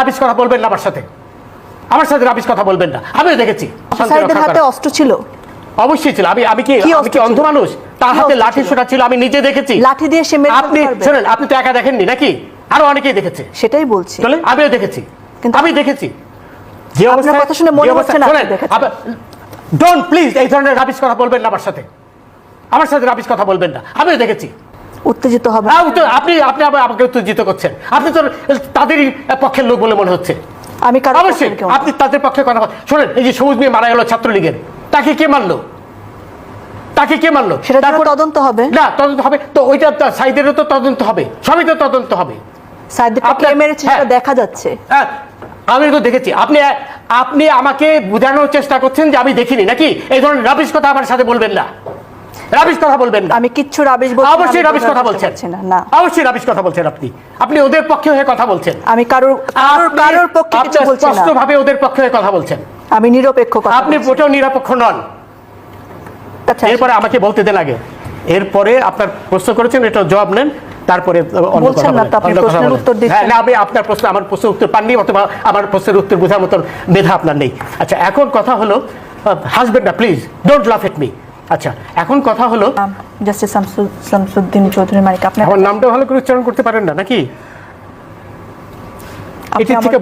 Rubbish কথা বলবেন না আমার সাথে। আমার সাথে রাবিশ কথা বলবেন না। আমিও দেখেছি। সাইদের হাতে অস্ত্র ছিল। অবশ্যই ছিল। আমি আমি কি আমি কি অন্ধ মানুষ? তার হাতে লাঠি? সোটা ছিল আমি নিজে দেখেছি। লাঠি দিয়ে সে মেরে আপনি শুনেন আপনি তো একা দেখেননি নাকি? আরও অনেকেই দেখেছে। সেটাই বলছি। চলে আমিও দেখেছি। কিন্তু- আমি দেখেছি। যে অবস্থায় কথা শুনে মনে হচ্ছে না ডোন্ট প্লিজ এই ধরনের রাবিশ কথা বলবেন না আমার সাথে। আমার সাথে রাবিশ কথা বলবেন না। আমিও দেখেছি। উত্তেজিত হবে। তো আপনি আপনি আবার আমাকে উত্তেজিত করছেন। আপনি তো তাদেরই পক্ষের লোক বলে মনে হচ্ছে। আমি অবশ্যই। আপনি তাদের পক্ষে কথা শোনেন এই যে সবুজ মেয়ে মারা গেল ছাত্রলীগের তাকে কে মারলো? তাকে কে মারলো? সেটা তদন্ত হবে। না তদন্ত হবে। তো ওইটা সাইদেরও তো তদন্ত হবে। সবই তো তদন্ত হবে। হ্যাঁ। দেখা যাচ্ছে। হ্যাঁ, আমি তো দেখেছি। আপনি আপনি আমাকে বোঝানোর চেষ্টা করছেন যে আমি দেখিনি নাকি? এই ধরনের রাবিশ কথা আমার সাথে বলবেন না। রাবিশ কথা বলবেন না। আমি কিচ্ছু রাবিশ বলছি অবশ্যই রাবিশ কথা বলছেন। না অবশ্যই রাবিশ কথা বলছেন আপনি। আপনি ওদের পক্ষে হয়ে কথা বলছেন। আমি কারোর কারোর কারোর পক্ষে কিছু বলছি না। স্পষ্টভাবে ওদের পক্ষে হয়ে কথা বলছেন। আমি নিরপেক্ষ কথা আপনি। মোটেও নিরপেক্ষ নন। আচ্ছা এরপরে আমাকে বলতে দেন আগে। এরপরে আপনার প্রশ্ন করেছেন এটা জবাব নেন। তারপরে বলছেন না আপনি প্রশ্নের উত্তর দিচ্ছেন। হ্যাঁ, না আমি আপনার প্রশ্ন আমার প্রশ্নের উত্তর পাননি অথবা আমার প্রশ্নের উত্তর বোঝার মতন মেধা আপনার নেই। আচ্ছা এখন কথা হলো হাসবেন না প্লিজ ডোন্ট লাফ এট মি আচ্ছা এখন কথা হলো জাস্টিস শামসুদ্দিন চৌধুরী মানিক আপনি আমার নামটা ভালো করে উচ্চারণ করতে পারেন না নাকি? এটির থেকে